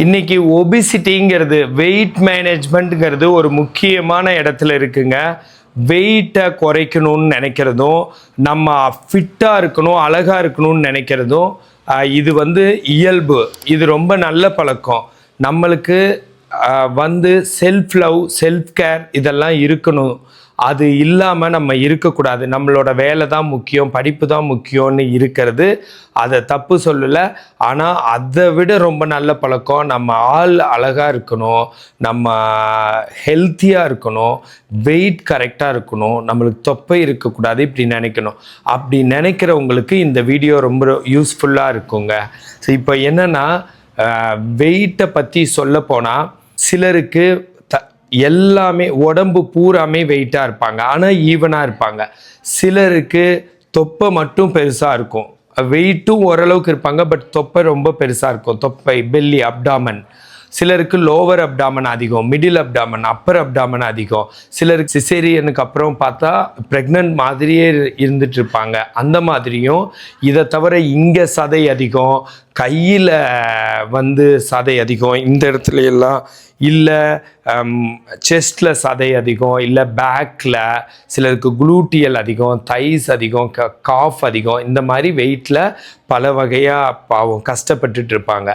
இன்னைக்கு ஒபிசிட்டிங்கிறது வெயிட் மேனேஜ்மெண்ட்ங்கிறது ஒரு முக்கியமான இடத்துல இருக்குங்க. வெயிட்டை குறைக்கணும்னு நினைக்கிறதும் நம்ம ஃபிட்டாக இருக்கணும் அழகாக இருக்கணும்னு நினைக்கிறதும் இது வந்து இயல்பு. இது ரொம்ப நல்ல பழக்கம். நம்மளுக்கு வந்து செல்ஃப் லவ் செல்ஃப் கேர் இதெல்லாம் இருக்கணும். அது இல்லாமல் நம்ம இருக்கக்கூடாது. நம்மளோட வேலை தான் முக்கியம் படிப்பு தான் முக்கியம்னு இருக்கிறது. அதை தப்பு சொல்லலை. ஆனால் அதை விட ரொம்ப நல்ல பழக்கம் நம்ம ஆள் அழகாக இருக்கணும் நம்ம ஹெல்த்தியாக இருக்கணும் வெயிட் கரெக்டாக இருக்கணும். நம்மளுக்கு தொப்பை இருக்கக்கூடாது இப்படி நினைக்கணும். அப்படி நினைக்கிறவங்களுக்கு இந்த வீடியோ ரொம்ப யூஸ்ஃபுல்லாக இருக்குங்க. ஸோ இப்போ என்னென்னா வெயிட்டை பற்றி சொல்ல போனால் சிலருக்கு எல்லாமே உடம்பு பூராமே வெயிட்டாக இருப்பாங்க. ஆனால் ஈவனாக இருப்பாங்க. சிலருக்கு தொப்பை மட்டும் பெருசாக இருக்கும். வெயிட்டும் ஓரளவுக்கு இருப்பாங்க பட் தொப்பை ரொம்ப பெருசாக இருக்கும். தொப்பை பெல்லி அப்டாமன் சிலருக்கு லோவர் அப்டாமன் அதிகம் மிடில் அப்டாமன் அப்பர் அப்டாமன் அதிகம். சிலருக்கு சிசேரியனுக்கு அப்புறம் பார்த்தா ப்ரெக்னென்ட் மாதிரியே இரு- இருந்துட்டு இருப்பாங்க அந்த மாதிரியும் இதை தவிர இங்கே சதை அதிகம் கையில் வந்து சதை அதிகம் இந்த இடத்துல எல்லாம் இல்லை செஸ்டில் சதை அதிகம் இல்லை பேக்கில் சிலருக்கு குளூட்டியல் அதிகம் தைஸ் அதிகம் க காஃப் அதிகம் இந்த மாதிரி வெயிட்டில் பல வகையாக பாவம் கஷ்டப்பட்டுட்டு இருப்பாங்க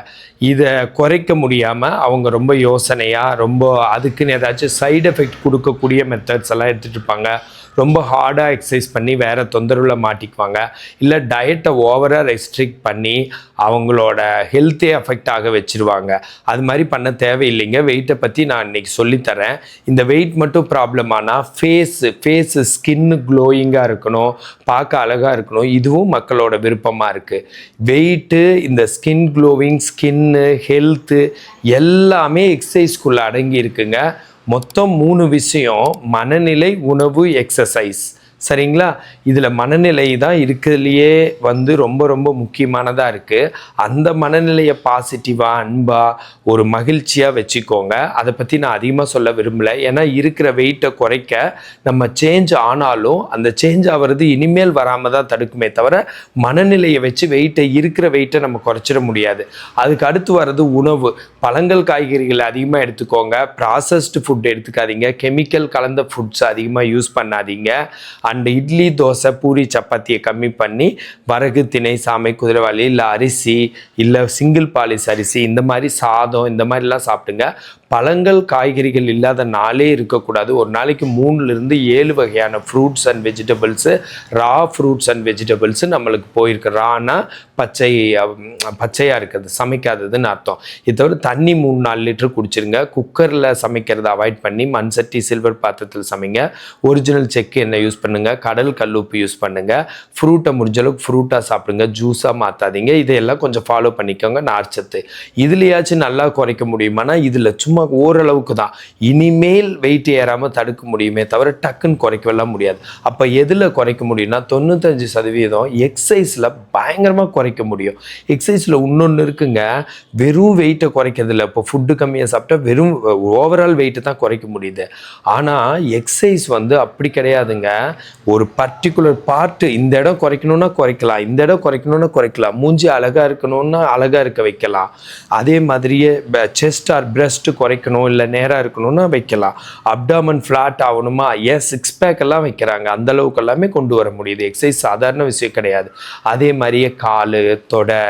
இதை குறைக்க முடியாமல் அவங்க ரொம்ப யோசனையாக ரொம்ப அதுக்குன்னு ஏதாச்சும் சைடு எஃபெக்ட் கொடுக்கக்கூடிய மெத்தட்ஸ் எல்லாம் எடுத்துகிட்டு இருப்பாங்க. ரொம்ப ஹார்டாக எக்ஸசைஸ் பண்ணி வேறு தொந்தரவில் மாட்டிக்குவாங்க. இல்லை டயட்டை ஓவராக ரெஸ்ட்ரிக்ட் பண்ணி அவங்களோட ஹெல்த்தே அஃபெக்ட் ஆக வச்சிருவாங்க. அது மாதிரி பண்ண தேவையில்லைங்க. வெயிட்டை பற்றி நான் இன்றைக்கி சொல்லித்தரேன். இந்த வெயிட் மட்டும் ப்ராப்ளம் ஆனால் ஃபேஸு ஃபேஸு ஸ்கின்னு க்ளோயிங்காக இருக்கணும். பார்க்க அழகாக இருக்கணும். இதுவும் மக்களோட விருப்பமாக இருக்குது வெயிட்டு இந்த ஸ்கின் க்ளோவிங் ஸ்கின்னு ஹெல்த்து எல்லாமே எக்ஸசைஸ்க்குள்ளே அடங்கி இருக்குங்க. மொத்தம் மூணு விஷயம் மனநிலை உணவு எக்ஸசைஸ் சரிங்களா? இதில் மனநிலை தான் இருக்கிறதுலையே வந்து ரொம்ப ரொம்ப முக்கியமானதாக இருக்குது அந்த மனநிலையை பாசிட்டிவாக அன்பாக ஒரு மகிழ்ச்சியாக வச்சுக்கோங்க. அதை பற்றி நான் அதிகமாக சொல்ல விரும்பலை. ஏன்னா இருக்கிற வெயிட்டை குறைக்க நம்ம சேஞ்ச் ஆனாலும் அந்த சேஞ்ச் ஆகிறது இனிமேல் வராமல் தான் தடுக்குமே தவிர மனநிலையை வச்சு வெயிட்டை இருக்கிற வெயிட்டை நம்ம குறைச்சிட முடியாது. அதுக்கு அடுத்து வர்றது உணவு. பழங்கள் காய்கறிகள் அதிகமாக எடுத்துக்கோங்க. ப்ராசஸ்டு ஃபுட் எடுத்துக்காதீங்க. கெமிக்கல் கலந்த ஃபுட்ஸ் அதிகமாக யூஸ் பண்ணாதீங்க. அண்ட் இட்லி தோசை பூரி சப்பாத்தியை கம்மி பண்ணி வரகு திணை சாமை குதிரைவாளி இல்லை அரிசி இல்லை சிங்கிள் பாலிஸ் அரிசி இந்த மாதிரி சாதம் இந்த மாதிரிலாம் சாப்பிடுங்க. பழங்கள் காய்கறிகள் இல்லாத நாளே இருக்கக்கூடாது. ஒரு நாளைக்கு மூணுலேருந்து ஏழு வகையான fruits and vegetables raw fruits and vegetables நம்மளுக்கு போயிருக்கு. ரானா பச்சை பச்சையாக இருக்கிறது சமைக்காததுன்னு அர்த்தம். இதை தவிர தண்ணி மூணு நாலு லிட்டர் குடிச்சிருங்க. குக்கரில் சமைக்கிறத அவாய்ட் பண்ணி மண் சட்டி சில்வர் பாத்திரத்தில் சமைங்க. ஒரிஜினல் செக்கு எண்ணெய் யூஸ் பண்ணுங்கள் கடல் கல்லுப்பு யூஸ் பண்ணுங்கள் ஃப்ரூட்டை முடிஞ்ச அளவுக்கு ஃப்ரூட்டாக சாப்பிடுங்க. ஜூஸாக மாற்றாதீங்க இதையெல்லாம் கொஞ்சம் ஃபாலோ பண்ணிக்கோங்க. நார்ச்சத்து. இதுலையாச்சும் நல்லா குறைக்க முடியுமானா இதில் சும்மா ஓரளவுக்கு தான் இனிமேல் வெயிட் ஏறாமல் தடுக்க முடியுமே தவிர டக்குன்னு குறைக்கவெல்லாம் முடியாது. அப்போ எதில் குறைக்க முடியும்னா தொண்ணூத்தஞ்சு சதவீதம் எக்ஸசைஸில் பயங்கரமாக குறைக்க முடியும். எக்ஸசைஸில் இன்னொன்று இருக்குங்க வெறும் வெயிட்டை குறைக்கிறதில்ல இப்போ ஃபுட்டு கம்மியாக சாப்பிட்டா வெறும் ஓவரால் வெயிட்டை தான் குறைக்க முடியுது. ஆனால் எக்ஸசைஸ் வந்து அப்படி கிடையாதுங்க. ஒரு பர்டிகுலர் பார்ட்டு இந்த இடம் குறைக்கணும்னா குறைக்கலாம் இந்த இடம் குறைக்கணும்னா குறைக்கலாம். மூஞ்சி அழகாக இருக்கணும்னா அழகாக இருக்க வைக்கலாம். அதே மாதிரியே செஸ்ட் ஆர் பிரஸ்ட் குறைக்கணும் இல்லை நேராக இருக்கணும்னா வைக்கலாம். அப்டாமன் ஃப்ளாட் ஆகணுமா? ஏன் சிக்ஸ் பேக் எல்லாம் வைக்கிறாங்க? அந்த அளவுக்கு எல்லாமே கொண்டு வர முடியுது. எக்ஸசைஸ் சாதாரண விஷயம் கிடையாது. அதே மாதிரியே கால் தொடை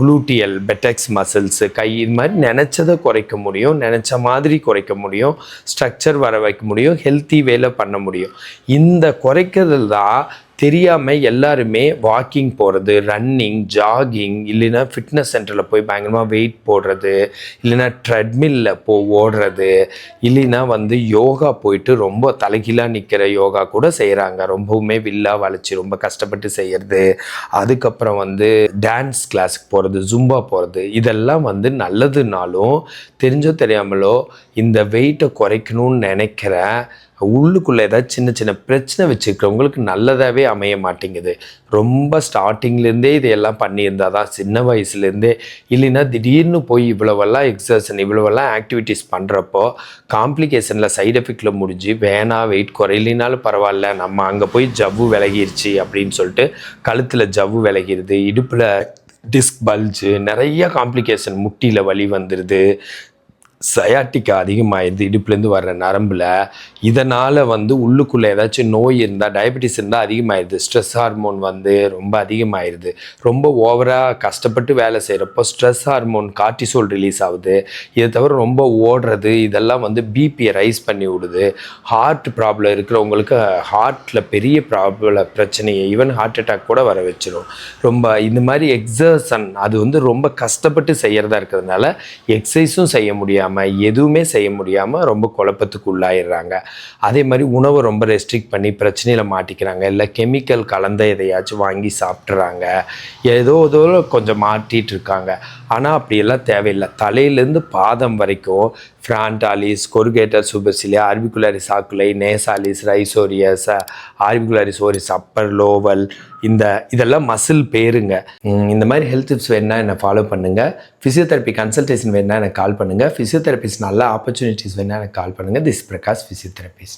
குளூட்டியல் பெட்டெக்ஸ் மசில்ஸு கை இது மாதிரி நினச்சதை குறைக்க முடியும். நினச்ச மாதிரி குறைக்க முடியும். ஸ்ட்ரக்சர் வர வைக்க முடியும். ஹெல்த்தி வேலை பண்ண முடியும். இந்த குறைக்கிறது தான் தெரியாமல் எல்லாருமே வாக்கிங் போகிறது ரன்னிங் ஜாகிங் இல்லைன்னா ஃபிட்னஸ் சென்டரில் போய் பயங்கரமாக வெயிட் போடுறது இல்லைன்னா ட்ரெட்மில்ல போ ஓடுறது இல்லைன்னா வந்து யோகா போயிட்டு ரொம்ப தலைகீழாக நிற்கிற யோகா கூட செய்கிறாங்க ரொம்பவுமே வில்லா வளைச்சி ரொம்ப கஷ்டப்பட்டு செய்கிறது அதுக்கப்புறம் வந்து டான்ஸ் கிளாஸுக்கு போகிறது ஜும்பா போகிறது இதெல்லாம் வந்து நல்லதுனாலும் தெரிஞ்சோ தெரியாமலோ இந்த வெயிட்டை குறைக்கணும்னு நினைக்கிற உள்ளுக்குள்ளே ஏதாவது சின்ன சின்ன பிரச்சனை வச்சுருக்கிறவங்களுக்கு நல்லதாகவே அமைய மாட்டேங்குது. ரொம்ப ஸ்டார்டிங்லேருந்தே இதையெல்லாம் பண்ணியிருந்தால் தான் சின்ன வயசுலேருந்தே. இல்லைன்னா திடீர்னு போய் இவ்வளவெல்லாம் எக்ஸசன் இவ்வளவெல்லாம் ஆக்டிவிட்டீஸ் பண்ணுறப்போ காம்ப்ளிகேஷனில் சைடு எஃபெக்டில் முடிஞ்சு வேணா வெயிட் குறையிலினாலும் பரவாயில்ல நம்ம அங்கே போய் ஜவ்வு விலகிருச்சு அப்படின்னு சொல்லிட்டு கழுத்தில் ஜவ்வு விலகிடுது இடுப்பில் டிஸ்க் பல்ஜு நிறைய காம்ப்ளிகேஷன் முட்டியில் வலி வந்துடுது சயாட்டிக்கா அதிகமாகிடுது இடுப்புலேருந்து வர்ற நரம்பில். இதனால் வந்து உள்ளுக்குள்ளே ஏதாச்சும் நோய் இருந்தால் டயபெட்டிஸ் இருந்தால் அதிகமாகிடுது ஸ்ட்ரெஸ் ஹார்மோன் வந்து ரொம்ப அதிகமாகிடுது ரொம்ப ஓவராக கஷ்டப்பட்டு வேலை செய்கிறப்போ ஸ்ட்ரெஸ் ஹார்மோன் கார்டிசோல் ரிலீஸ் ஆகுது. இதை தவிர ரொம்ப ஓடுறது இதெல்லாம் வந்து பிபியை ரைஸ் பண்ணி விடுது. ஹார்ட் ப்ராப்ளம் இருக்கிறவங்களுக்கு ஹார்ட்டில் பெரிய ப்ராப்ளம் பிரச்சனையை ஈவன் ஹார்ட் அட்டாக் கூட வர வச்சிடும் ரொம்ப இந்த மாதிரி எக்ஸர்சன் அது வந்து ரொம்ப கஷ்டப்பட்டு செய்கிறதா இருக்கிறதுனால எக்ஸசைஸும் செய்ய முடியாமல் எதுவுமே செய்ய முடியாமல் ரொம்ப குழப்பத்துக்கு உள்ளாயிடுறாங்க. அதே மாதிரி உணவை ரொம்ப ரெஸ்ட்ரிக்ட் பண்ணி பிரச்சனையில் மாட்டிக்கிறாங்க. இல்லை கெமிக்கல் கலந்த எதையாச்சும் வாங்கி சாப்பிட்றாங்க ஏதோ ஏதோ கொஞ்சம் மாட்டிகிட்டு இருக்காங்க. ஆனால் அப்படியெல்லாம் தேவையில்லை. தலையிலேருந்து பாதம் வரைக்கும் frontalis corrugator supercilii orbicularis oculi nasalis risorius orbicularis oris upper lower இந்த இதெல்லாம் மசில் பேருங்க. இந்த மாதிரி ஹெல்த் டிப்ஸ் வேணால் என்னை ஃபாலோ பண்ணுங்கள் ஃபிசியோதெரப்பி கன்சல்டேஷன் வேணுன்னா எனக்கு கால் பண்ணுங்கள் ஃபிசியோதெரபிஸ்ட் நல்ல ஆப்பர்ச்சுனிட்டிஸ் வேணால் எனக்கு கால் பண்ணுங்கள் திஸ் பிரகாஷ் ஃபிசியோதெரபிஸ்ட்